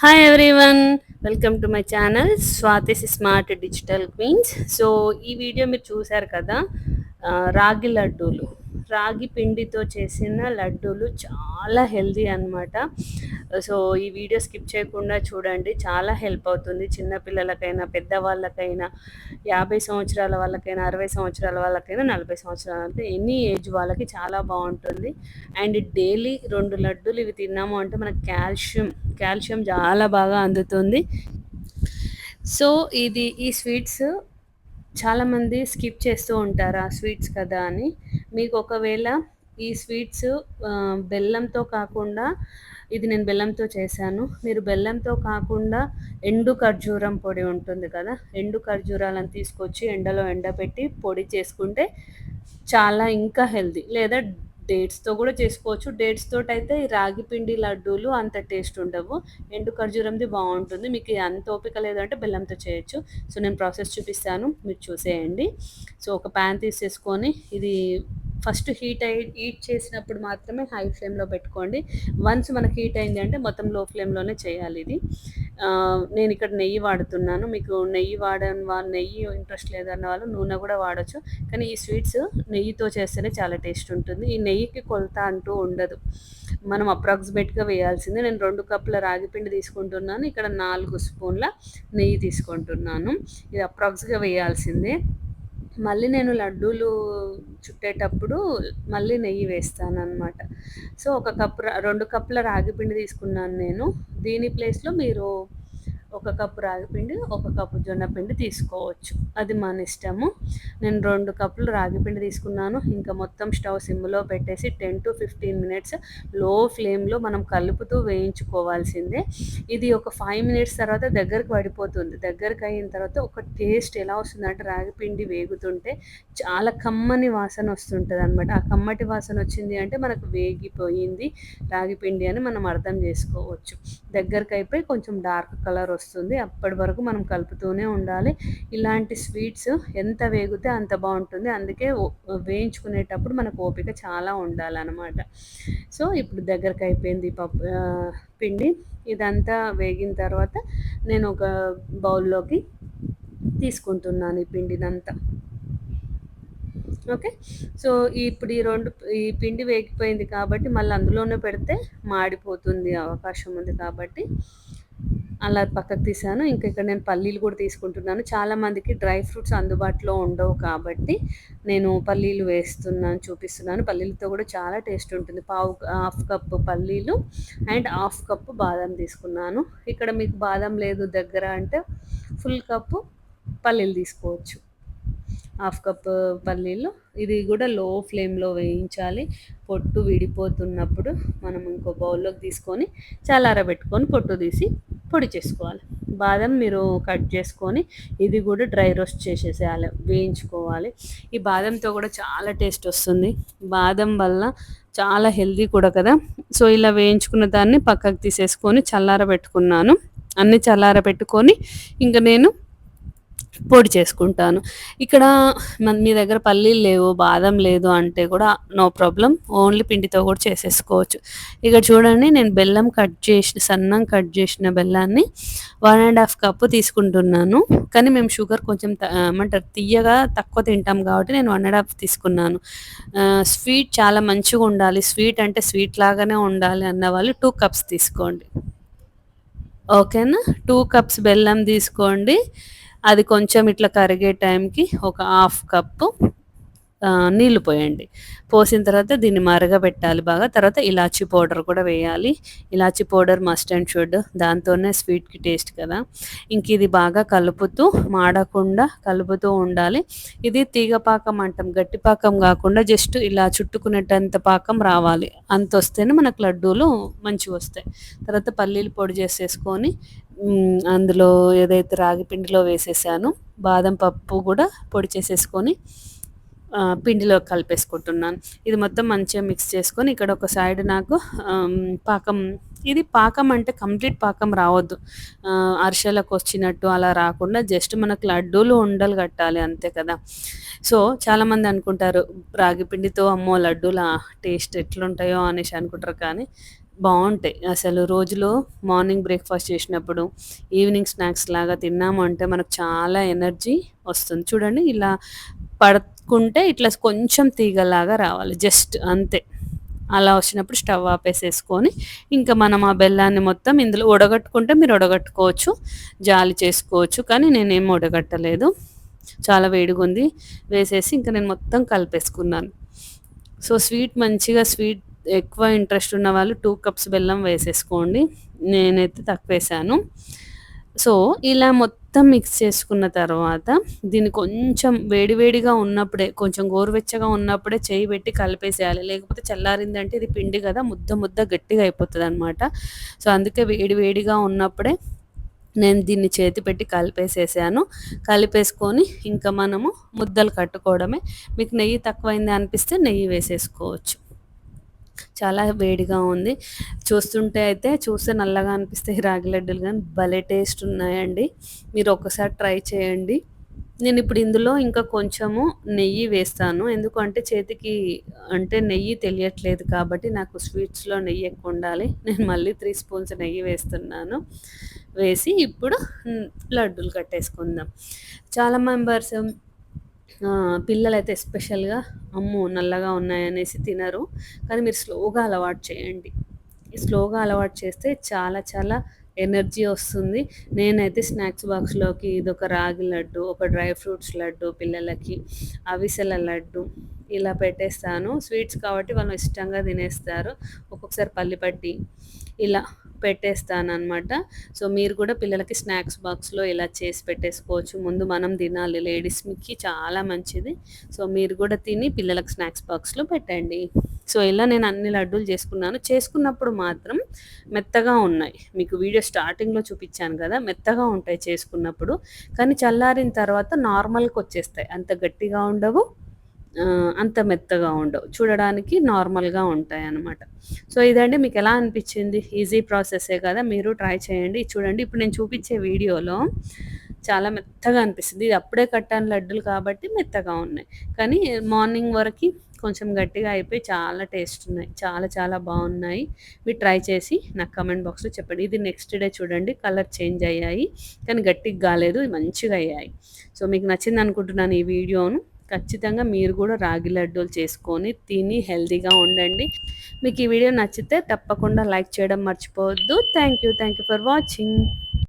Hi everyone welcome to my channel Swathi's smart digital queens so ఈ video మీరు చూశారు కదా రాగి లడ్డూలు. రాగి పిండితో చేసిన లడ్డూలు చాలా హెల్దీ అన్నమాట. సో ఈ వీడియో స్కిప్ చేయకుండా చూడండి. చాలా హెల్ప్ అవుతుంది. చిన్నపిల్లలకైనా పెద్దవాళ్ళకైనా యాభై సంవత్సరాల వాళ్ళకైనా అరవై సంవత్సరాల వాళ్ళకైనా నలభై సంవత్సరాల వాళ్ళకి ఎనీ ఏజ్ వాళ్ళకి చాలా బాగుంటుంది. అండ్ డైలీ రెండు లడ్డూలు ఇవి తిన్నాము అంటే మనకు కాల్షియం కాల్షియం చాలా బాగా అందుతుంది. సో ఇది ఈ స్వీట్స్ చాలామంది స్కిప్ చేస్తూ ఉంటారు ఆ స్వీట్స్ కదా అని. మీకు ఒకవేళ ఈ స్వీట్స్ బెల్లంతో కాకుండా ఇది నేను బెల్లంతో చేశాను. మీరు బెల్లంతో కాకుండా ఎండు ఖర్జూరం పొడి ఉంటుంది కదా ఎండు ఖర్జూరాలను తీసుకొచ్చి ఎండలో ఎండబెట్టి పొడి చేసుకుంటే చాలా ఇంకా హెల్దీ లేదా డేట్స్తో కూడా చేసుకోవచ్చు. డేట్స్తో అయితే ఈ రాగి పిండి లడ్డూలు అంత టేస్ట్ ఉండవు. ఎండు ఖర్జూరంది బాగుంటుంది మీకు అంత ఓపిక లేదంటే బెల్లంతో చేయొచ్చు. సో నేను ప్రాసెస్ చూపిస్తాను. మీరు చూసేయండి. సో ఒక ప్యాన్ తీసేసుకొని ఇది ఫస్ట్ హీట్ అయి హీట్ చేసినప్పుడు మాత్రమే హై ఫ్లేమ్లో పెట్టుకోండి. వన్స్ మనకి హీట్ అయింది అంటే మొత్తం లో ఫ్లేమ్లోనే చేయాలి ఇది. నేను ఇక్కడ నెయ్యి వాడుతున్నాను. మీకు నెయ్యి వాడని వాళ్ళు నెయ్యి ఇంట్రెస్ట్ లేదన్న వాళ్ళు నూనె కూడా వాడచ్చు. కానీ ఈ స్వీట్స్ నెయ్యితో చేస్తేనే చాలా టేస్ట్ ఉంటుంది. ఈ నెయ్యికి కొలత అంటూ ఉండదు. మనం అప్రాక్సిమేట్గా వేయాల్సిందే. నేను రెండు కప్పుల రాగి పిండి తీసుకుంటున్నాను. ఇక్కడ నాలుగు స్పూన్ల నెయ్యి తీసుకుంటున్నాను. ఇది అప్రాక్స్గా వేయాల్సిందే. మళ్ళీ నేను లడ్డూలు చుట్టేటప్పుడు మళ్ళీ నెయ్యి వేస్తాను అనమాట సో ఒక కప్పు రెండు కప్పుల రాగి పిండి తీసుకున్నాను నేను. దీని ప్లేస్లో మీరు ఒక కప్పు రాగిపిండి ఒక కప్పు జొన్న పిండి తీసుకోవచ్చు. అది మన ఇష్టము. నేను రెండు కప్పులు రాగిపిండి తీసుకున్నాను. ఇంకా మొత్తం స్టవ్ సిమ్లో పెట్టేసి టెన్ టు ఫిఫ్టీన్ మినిట్స్లో ఫ్లేమ్లో మనం కలుపుతూ వేయించుకోవాల్సిందే. ఇది ఒక ఫైవ్ మినిట్స్ తర్వాత దగ్గరికి పడిపోతుంది. దగ్గరికి అయిన తర్వాత ఒక టేస్ట్ ఎలా వస్తుందంటే రాగిపిండి వేగుతుంటే చాలా కమ్మని వాసన వస్తుంటుంది అనమాట ఆ కమ్మటి వాసన వచ్చింది అంటే మనకు వేగిపోయింది రాగిపిండి అని మనం అర్థం చేసుకోవచ్చు. దగ్గరికి అయిపోయి కొంచెం డార్క్ కలర్ వస్తుంది. అప్పటి వరకు మనం కలుపుతూనే ఉండాలి. ఇలాంటి స్వీట్స్ ఎంత వేగితే అంత బాగుంటుంది. అందుకే వేయించుకునేటప్పుడు మనకు ఓపిక చాలా ఉండాలన్నమాట. సో ఇప్పుడు దగ్గరకు అయిపోయింది పప్పు పిండి. ఇదంతా వేగిన తర్వాత నేను ఒక బౌల్లోకి తీసుకుంటున్నాను ఈ పిండినంతా ఓకే? సో ఇప్పుడు ఈ రెండు ఈ పిండి వేగిపోయింది కాబట్టి మళ్ళీ అందులోనే పెడితే మాడిపోతుంది అవకాశం ఉంది కాబట్టి. అలా పక్కకు తీసాను ఇంకా ఇక్కడ నేను పల్లీలు కూడా తీసుకుంటున్నాను. చాలా మందికి డ్రై ఫ్రూట్స్ అందుబాటులో ఉండవు కాబట్టి నేను పల్లీలు వేస్తున్నాను చూపిస్తున్నాను. పల్లీలతో కూడా చాలా టేస్ట్ ఉంటుంది. పావు హాఫ్ కప్ పల్లీలు అండ్ హాఫ్ కప్ బాదం తీసుకున్నాను. ఇక్కడ మీకు బాదం లేదు దగ్గర అంటే ఫుల్ కప్పు పల్లీలు తీసుకోవచ్చు. హాఫ్ కప్ పల్లీలు. ఇది కూడా లో ఫ్లేమ్లో వేయించాలి. పొట్టు విడిపోతున్నప్పుడు మనం ఇంకో బౌల్లోకి తీసుకొని చల్లారబెట్టుకొని పొట్టు తీసి పొడి చేసుకోవాలి. బాదం మీరు కట్ చేసుకొని ఇది కూడా డ్రై రోస్ట్ చేసేసేయాలి వేయించుకోవాలి. ఈ బాదంతో కూడా చాలా టేస్ట్ వస్తుంది. బాదం వల్ల చాలా హెల్దీ కూడా కదా. సో ఇలా వేయించుకున్న దాన్ని పక్కకు తీసేసుకొని చల్లారబెట్టుకున్నాను. అన్ని చల్లారబెట్టుకొని ఇంకా నేను పొడి చేసుకుంటాను. ఇక్కడ మన మీ దగ్గర పల్లీలు లేవు బాదం లేదు అంటే కూడా నో ప్రాబ్లం. ఓన్లీ పిండితో కూడా చేసేసుకోవచ్చు. ఇక్కడ చూడండి నేను బెల్లం కట్ చేసిన సన్నం కట్ చేసిన బెల్లాన్ని వన్ అండ్ హాఫ్ కప్పు తీసుకుంటున్నాను. కానీ మేము షుగర్ కొంచెం ఏమంటారు తీయగా తక్కువ తింటాం కాబట్టి నేను వన్ అండ్ హాఫ్ తీసుకున్నాను. స్వీట్ చాలా మంచిగా ఉండాలి. స్వీట్ అంటే స్వీట్ లాగానే ఉండాలి అన్న వాళ్ళు టూ కప్స్ తీసుకోండి. ఓకేనా? టూ కప్స్ బెల్లం తీసుకోండి. అది కొంచెం ఇట్లా కరిగే టైంకి ఒక హాఫ్ కప్పు నీళ్ళు పోయండి. పోసిన తర్వాత దీన్ని మరగబెట్టాలి బాగా. తర్వాత ఇలాచీ పౌడర్ కూడా వేయాలి. ఇలాచీ పౌడర్ మస్ట్ అండ్ షుడ్ దాంతోనే స్వీట్కి టేస్ట్ కదా. ఇంక ఇది బాగా కలుపుతూ మాడకుండా కలుపుతూ ఉండాలి. ఇది తీగ పాకం అంటాం. గట్టి పాకం కాకుండా జస్ట్ ఇలా చుట్టుకునేటంత పాకం రావాలి. అంత వస్తేనే మనకు లడ్డూలు మంచిగా వస్తాయి. తర్వాత పల్లీలు పొడి చేసేసుకొని అందులో ఏదైతే రాగి పిండిలో వేసేసాను బాదం పప్పు కూడా పొడి చేసేసుకొని పిండిలో కలిపేసుకుంటున్నాను. ఇది మొత్తం మంచిగా మిక్స్ చేసుకొని ఇక్కడ ఒక సైడ్ నాకు పాకం ఇది పాకం అంటే కంప్లీట్ పాకం రావద్దు. అరిసెలకు వచ్చినట్టు అలా రాకుండా జస్ట్ మనకు లడ్డూలు ఉండలు కట్టాలి అంతే కదా. సో చాలామంది అనుకుంటారు రాగి పిండితో అమ్మో లడ్డూల టేస్ట్ ఎట్లుంటాయో అనేసి అనుకుంటారు కానీ బాగుంటాయి. అసలు రోజులో మార్నింగ్ బ్రేక్‌ఫాస్ట్ చేసినప్పుడు, ఈవినింగ్ స్నాక్స్ లాగా తిన్నాము అంటే మనకు చాలా ఎనర్జీ వస్తుంది. చూడండి ఇలా పడుకుంటే ఇట్లా కొంచెం తీగలాగా రావాలి. జస్ట్ అంతే. అలా వచ్చినప్పుడు స్టవ్ ఆపేసేసుకొని, ఇంకా మనం ఆ బెల్లాన్ని మొత్తం ఇందులో ఉడగట్టుకుంటే మీరు ఉడగట్టుకోవచ్చు జాలి చేసుకోవచ్చు. కానీ నేనేం ఉడగట్టలేదు చాలా వేడిగా ఉంది వేసేసి ఇంక నేను మొత్తం కలిపేసుకున్నాను. సో, స్వీట్ మంచిగా స్వీట్ ఎక్కువ ఇంట్రెస్ట్ ఉన్న వాళ్ళు టూ కప్స్ బెల్లం వేసేసుకోండి. నేనైతే తక్కువ వేసాను సో, ఇలా మొత్తం మొత్తం మిక్స్ చేసుకున్న తర్వాత దీన్ని కొంచెం వేడివేడిగా ఉన్నప్పుడే కొంచెం గోరువెచ్చగా ఉన్నప్పుడే చేయి పెట్టి కలిపేసేయాలి. లేకపోతే చల్లారిందంటే ఇది పిండి కదా ముద్ద ముద్ద గట్టిగా అయిపోతుంది అనమాట సో, అందుకే వేడివేడిగా ఉన్నప్పుడే నేను దీన్ని చేతి పెట్టి కలిపేసేసాను. కలిపేసుకొని ఇంకా మనము ముద్దలు కట్టుకోవడమే. మీకు నెయ్యి తక్కువైంది అనిపిస్తే నెయ్యి వేసేసుకోవచ్చు. చాలా వేడిగా ఉంది. చూస్తుంటే అయితే చూస్తే నల్లగా అనిపిస్తాయి రాగి లడ్డూలు కానీ భలే టేస్ట్ ఉన్నాయండి. మీరు ఒక్కసారి ట్రై చేయండి. నేను ఇప్పుడు ఇందులో ఇంకా కొంచెము నెయ్యి వేస్తాను. ఎందుకంటే చేతికి అంటే నెయ్యి తెలియట్లేదు కాబట్టి నాకు స్వీట్స్‌లో నెయ్యి ఎక్కువ ఉండాలి నేను మళ్ళీ త్రీ స్పూన్స్ నెయ్యి వేస్తున్నాను. వేసి ఇప్పుడు లడ్డూలు కట్టేసుకుందాం. చాలా మెంబర్స్ పిల్లలైతే ఎస్పెషల్‌గా అమ్మో! నల్లగా ఉన్నాయనేసి తినరు. కానీ మీరు స్లోగా అలవాటు చేయండి. స్లోగా అలవాటు చేస్తే చాలా చాలా ఎనర్జీ వస్తుంది. నేనైతే స్నాక్స్ బాక్స్‌లోకి ఇదొక రాగి లడ్డు, ఒక డ్రై ఫ్రూట్స్ లడ్డు పిల్లలకి, అవిసెల లడ్డు ఇలా పెట్టేస్తాను. స్వీట్స్ కాబట్టి వాళ్ళు ఇష్టంగా తినేస్తారు. ఒక్కొక్కసారి పల్లిపట్టి ఇలా పెట్టేస్తాననమాట. సో, మీరు కూడా పిల్లలకి స్నాక్స్ బాక్స్‌లో ఇలా చేసి పెట్టేసుకోవచ్చు. ముందు మనం తినాలి లేడీస్‌కి చాలా మంచిది. సో, మీరు కూడా తిని పిల్లలకు స్నాక్స్ బాక్స్‌లో పెట్టండి. సో, ఇలా నేను అన్ని లడ్డూలు చేసుకున్నాను. చేసుకున్నప్పుడు మాత్రం మెత్తగా ఉన్నాయి. మీకు వీడియో స్టార్టింగ్‌లో చూపించాను కదా మెత్తగా ఉంటాయి చేసుకున్నప్పుడు. కానీ చల్లారిన తర్వాత నార్మల్‌కొచ్చేస్తాయి. అంత గట్టిగా ఉండవు. అంత మెత్తగా ఉండవు. చూడడానికి నార్మల్‌గా ఉంటాయి అన్నమాట సో, ఇదండి ఎలా అనిపించింది ఈజీ ప్రాసెసే కదా! మీరు ట్రై చేయండి. చూడండి ఇప్పుడు నేను చూపించే వీడియోలో చాలా మెత్తగా అనిపిస్తుంది. ఇది అప్పుడే కట్టాను లడ్డూలు కాబట్టి మెత్తగా ఉన్నాయి. కానీ మార్నింగ్ వరకు కొంచెం గట్టిగా అయిపోయి చాలా టేస్ట్ ఉన్నాయి. చాలా చాలా బాగున్నాయి మీరు ట్రై చేసి నాకు కమెంట్ బాక్స్‌లో చెప్పండి. ఇది నెక్స్ట్ డే చూడండి కలర్ చేంజ్ అయ్యాయి. కానీ గట్టిగా కాలేదు మంచిగా అయ్యాయి. సో, మీకు నచ్చింది అనుకుంటున్నాను ఈ వీడియోను. ఖచ్చితంగా మీరు కూడా రాగి లడ్డూలు చేసుకొని తిని హెల్తీగా ఉండండి. మీకు ఈ వీడియో నచ్చితే తప్పకుండా లైక్ చేయడం మర్చిపోవద్దు. Thank you. Thank you for watching.